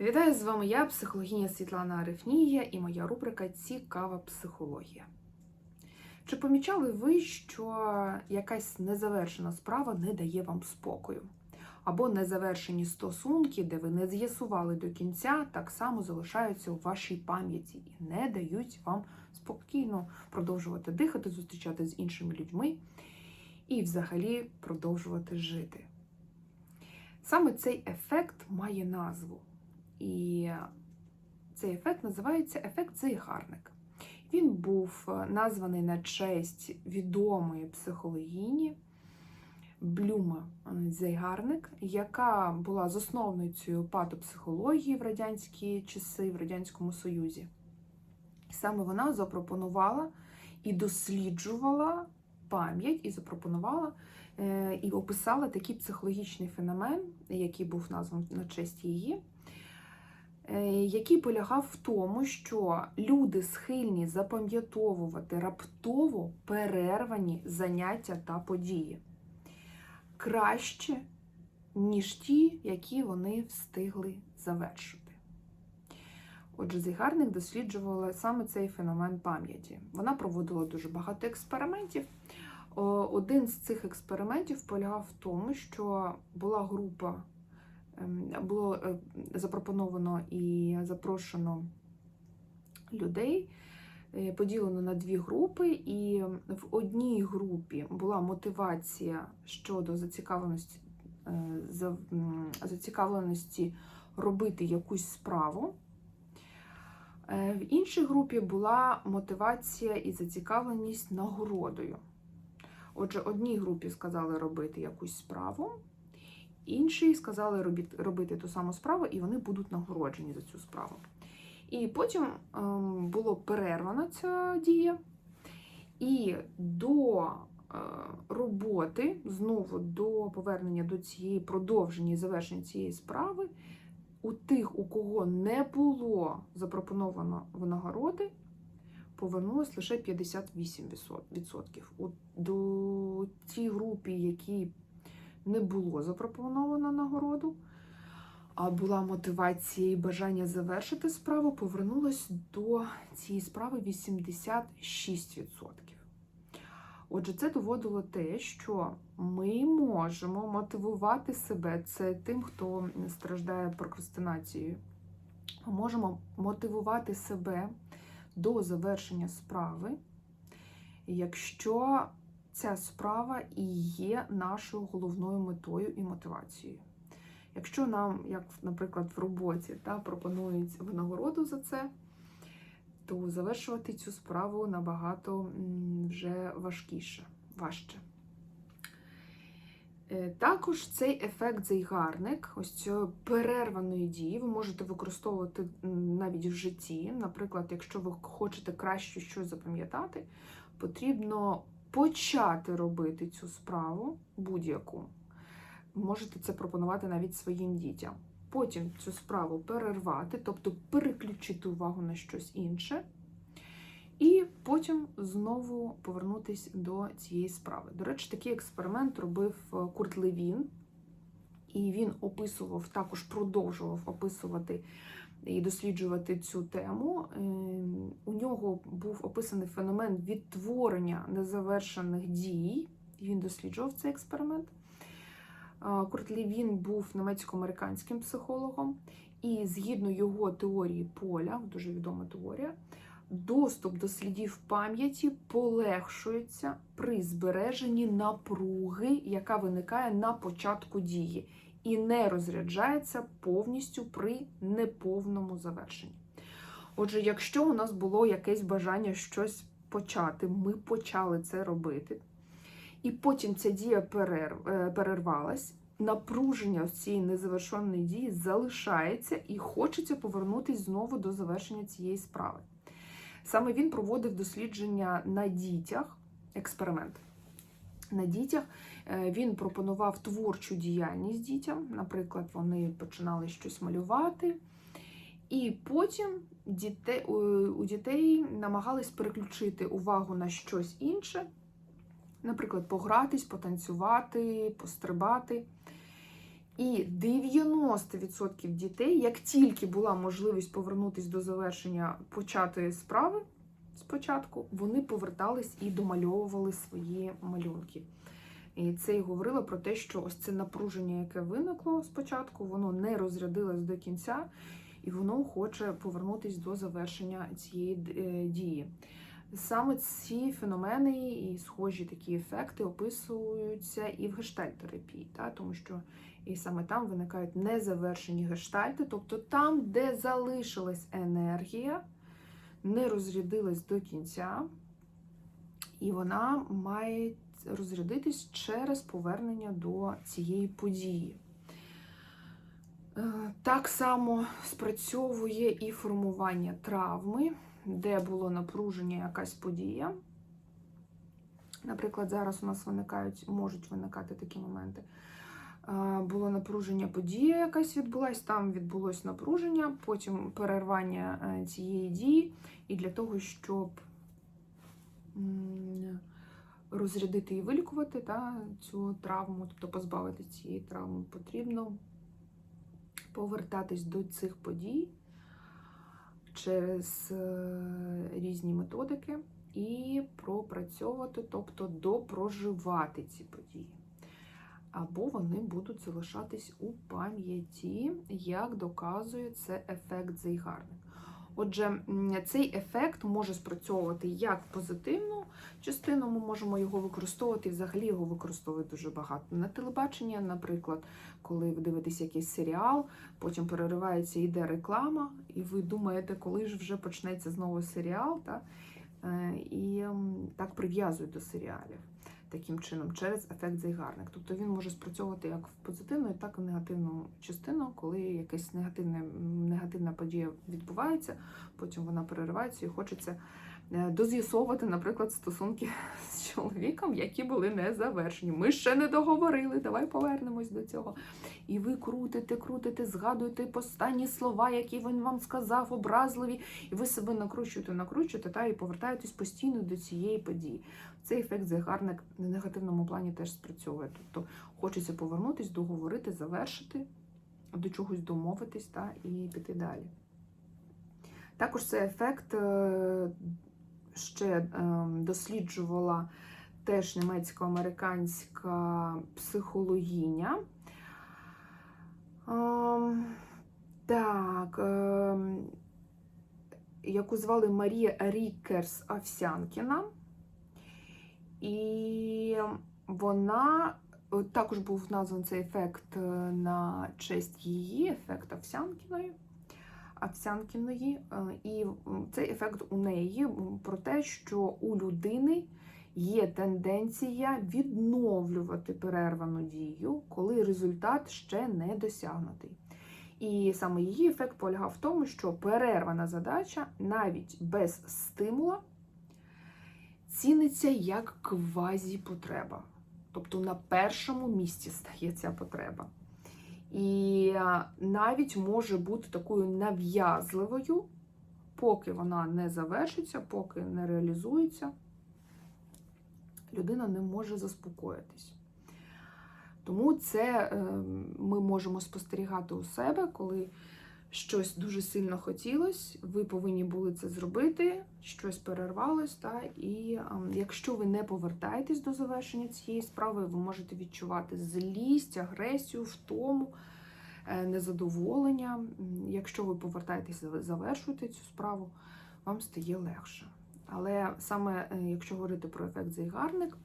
Вітаю з вами я, психологиня Світлана Арифнія, і моя рубрика Цікава психологія. Чи помічали ви, що якась незавершена справа не дає вам спокою? Або незавершені стосунки, де ви не з'ясували до кінця, так само залишаються у вашій пам'яті і не дають вам спокійно продовжувати дихати, зустрічати з іншими людьми і взагалі продовжувати жити. Саме цей ефект має назву. І цей ефект називається ефект Зейгарник. Він був названий на честь відомої психологині Блюма Зейгарник, яка була засновницею патопсихології в радянські часи в Радянському Союзі. Саме вона запропонувала і досліджувала пам'ять, і запропонувала е, і описала такий психологічний феномен, який був названий на честь її. Е, який полягав в тому, що люди схильні запам'ятовувати раптово перервані заняття та події краще, ніж ті, які вони встигли завершити. Отже, Зігарник досліджувала саме цей феномен пам'яті. Вона проводила дуже багато експериментів. Один з цих експериментів полягав в тому, що була група було е, запропоновано і запрошено людей, е, поділено на дві групи, і в одній групі була мотивація щодо зацікавленості, е, зацікавленості робити якусь справу. В іншій групі була мотивація і зацікавленість нагородою. Отже, одній групі сказали робити якусь справу, Інші сказали робити, робити ту саму справу, і вони будуть нагороджені за цю справу. І потім ем, було перервана ця дія, і до е, роботи, знову до повернення до цієї продовження і завершення цієї справи, у тих, у кого не було запропоновано винагороди, повернулось лише 58%. У до тій групі, які не було запропоновано нагороду, а була мотивація і бажання завершити справу, повернулось до цієї справи 86%. Отже, це доводило те, що ми можемо мотивувати себе, це тим, хто страждає прокрастинацією. Ми можемо мотивувати себе до завершення справи, якщо ця справа і є нашою головною метою і мотивацією. Якщо нам, як, наприклад, в роботі та, пропонують винагороду за це, то завершувати цю справу набагато вже важкіше, важче. Е, також цей ефект зайгарник, ось цієї перерваної дії, ви можете використовувати навіть в житті. Наприклад, якщо ви хочете краще щось запам'ятати, потрібно почати робити цю справу будь-яку. Можете це пропонувати навіть своїм дітям. Потім цю справу перервати, тобто переключити увагу на щось інше. І потім знову повернутися до цієї справи. До речі, такий експеримент робив е, Курт Левін, і він описував, також продовжував описувати і досліджувати цю тему. Ем, у нього був описаний феномен відтворення незавершених дій. Він досліджував цей експеримент. Курт Лівін був німецько-американським психологом, і згідно його теорії поля, дуже відома теорія, доступ до слідів пам'яті полегшується при збереженні напруги, яка виникає на початку дії і не розряджається повністю при неповному завершенні. Отже, якщо у нас було якесь бажання щось почати, ми почали це робити, і потім ця дія е, перервалась, напруження цієї незавершеної дії залишається і хочеться повернутися знову до завершення цієї справи. Саме він проводив дослідження на дітях, експеримент на дітях. Е, він пропонував творчу діяльність дітям. Наприклад, вони починали щось малювати. І потім дітей, у дітей намагались переключити увагу на щось інше, наприклад, погратись, потанцювати, пострибати. І 90% дітей, як тільки була можливість повернутися до завершення початої справи спочатку, вони повертались і домальовували свої малюнки. І це і говорило про те, що ось це напруження, яке виникло спочатку, воно не розрядилось до кінця, і воно хоче повернутися до завершення цієї е, дії. Саме ці феномени і схожі такі ефекти описуються і в гештальтерапії, та? тому що і саме там виникають незавершені гештальти, тобто там, де залишилась енергія, не розрядилась до кінця, і вона має розрядитись через повернення до цієї події. Е, Так само спрацьовує і формування травми, де було напруження якась подія. Наприклад, зараз у нас виникають, можуть виникати такі моменти. Було напруження подія, якась відбулась, там відбулось напруження, потім перервання е, цієї дії, і для того, щоб розрядити і вилікувати та, цю травму, тобто позбавити цієї травми, потрібно повертатись до цих подій через е, різні методики і пропрацьовувати, тобто допроживати ці події. Або вони будуть залишатись у пам'яті, як доказує це ефект Зейгарник. Отже, цей ефект може спрацьовувати як позитивну частину, ми можемо його використовувати, і взагалі його використовують дуже багато. На телебаченні, наприклад, коли ви дивитесь якийсь серіал, потім переривається, йде реклама, і ви думаєте, коли ж вже почнеться знову серіал, та? Е, і так прив'язують до серіалів таким чином, через ефект зайгарник. Тобто він може спрацьовувати як в позитивну, так і в негативну частину, коли якась негативна, негативна подія відбувається, потім вона переривається і хочеться доз'ясовувати, наприклад, стосунки з чоловіком, які були не завершені. Ми ще не договорили, давай повернемось до цього. І ви крутите, крутите, згадуєте останні слова, які він вам сказав, образливі, і ви себе накручуєте, накручуєте, та і повертаєтесь постійно до цієї події. Цей ефект загарник в негативному плані теж спрацьовує. Тобто хочеться повернутись, договорити, завершити, до чогось домовитись та і піти далі. Також цей ефект е, ще е, досліджувала теж німецько-американська психологиня. Ем, Так, ем, яку звали Марія Рікерс Овсянкіна. І вона е, також був названий цей ефект е, на честь її, ефект Овсянкіної. Овсянкіної. Е, І цей ефект у неї про те, що у людини є тенденція відновлювати перервану дію, коли результат ще не досягнутий. І саме її ефект полягав в тому, що перервана задача навіть без стимула ціниться як квазі-потреба. Тобто на першому місці стає ця потреба. І навіть може бути такою нав'язливою, поки вона не завершиться, поки не реалізується, людина не може заспокоїтись. Тому це ми можемо спостерігати у себе, коли щось дуже сильно хотілося, ви повинні були це зробити, щось перервалось, та, і якщо ви не повертаєтесь до завершення цієї справи, ви можете відчувати злість, агресію, втому, е, незадоволення. Якщо ви повертаєтесь, завершуєте цю справу, вам стає легше. Але саме е, якщо говорити про ефект зайгарник,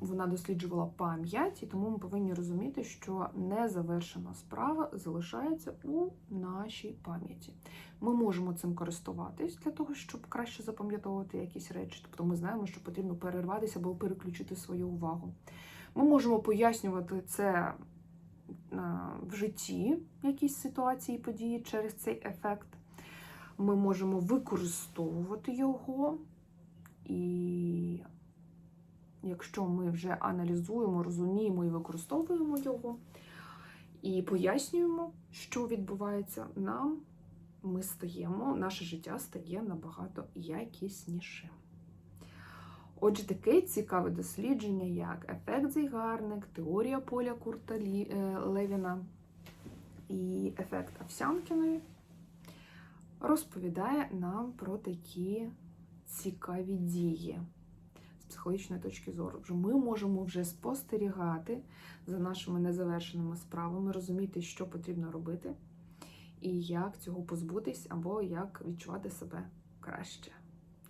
вона досліджувала пам'ять, і тому ми повинні розуміти, що незавершена справа залишається у нашій пам'яті. Ми можемо цим користуватись для того, щоб краще запам'ятовувати якісь речі. Тобто ми знаємо, що потрібно перерватися або переключити свою увагу. Ми можемо пояснювати це в житті, якісь ситуації, і події через цей ефект. Ми можемо використовувати його і якщо ми вже аналізуємо, розуміємо і використовуємо його, і пояснюємо, що відбувається, нам ми стаємо, наше життя стає набагато якіснішим. Отже, таке цікаве дослідження, як ефект Зейгарник, теорія поля Курта е, Левіна і ефект Овсянкіної розповідає нам про такі цікаві дії психологічної точки зору. Вже ми можемо вже спостерігати за нашими незавершеними справами, розуміти, що потрібно робити, і як цього позбутись, або як відчувати себе краще.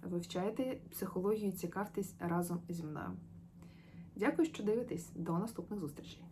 Вивчайте психологію, цікавтесь разом зі мною. Дякую, що дивитесь. До наступних зустрічей!